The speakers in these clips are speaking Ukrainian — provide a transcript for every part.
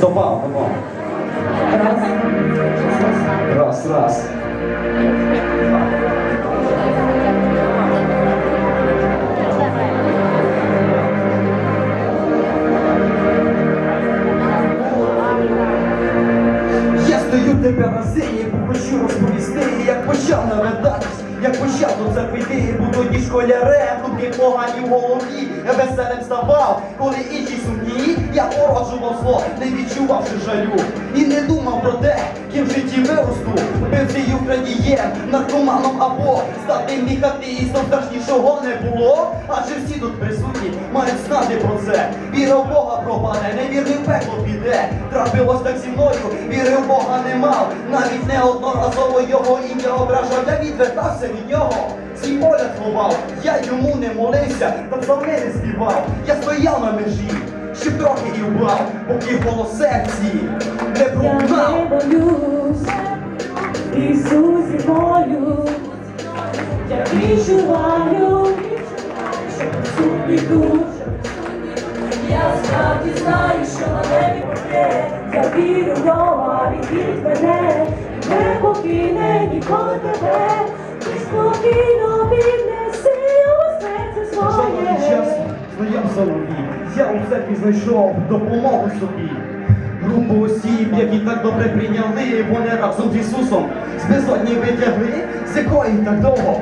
Добав, добав. Раз, раз. Я стою тебе на бо хочу розповісти, як почав навидатись, як почав до це піти, бо тоді школярем, думки погані в голові, я веселим ставав, коли інші сумні, я породжував зло, не відчувавши жалю. І не думав про те, ким в житті виросту, бивцею крадієм, наркоманом або стати міхатистом, страшнішого не було, адже всі тут присутні мають знати про це. Віра в Бога пропаде, невірний в пекло піде. Трапилось так зі мною, віри в Бога не мав. Навіть неодноразово його ім'я ображав, я відвертався від нього. Свій погляд ховав, я йому не молився, та за мене співав. Я стояв на межі, ще трохи і вбав, поки голос серці не Я не боюсь, Ісус зі мною, я відчуваю, що тут іду. Я справді знаю, що на небі буде, я вірю в нього, мене, не покине ніколи тебе, спокійно піднеси у серце Жодного часу своє. стояв в солові, я у церкві знайшов допомогу собі. Групу осіб, які так добре прийняли, вони разом з Ісусом з безодні витягли, з якої так довго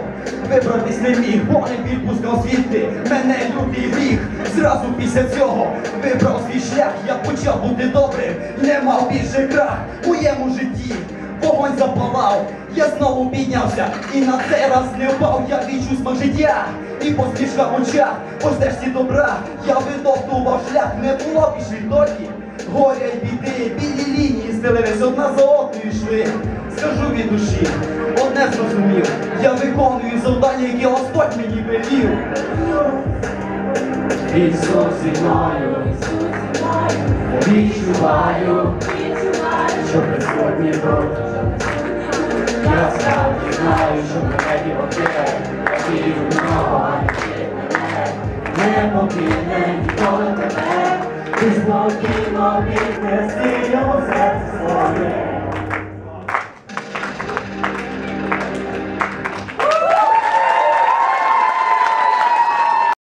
вибратись не міг, бо не відпускав звідти мене лютий гріх. Зразу після цього вибрав свій шлях, я почав бути добрим, я знову піднявся і на цей раз не впав, я відчув смак життя і посмішка в очах, по стежці добра, я витоптував шлях, не було більш відтоки. Горя й біди, білі лінії стелились одна за одною йшли. Скажу від душі, одне зрозумів, я виконую завдання, яке Господь мені велів. Ісус зі мною, відчуваю, що Господь тут. Я справді знаю, що мене його є, вірю в нього, не покине ніколи тебе, ти спокійно піднеси його серце своє.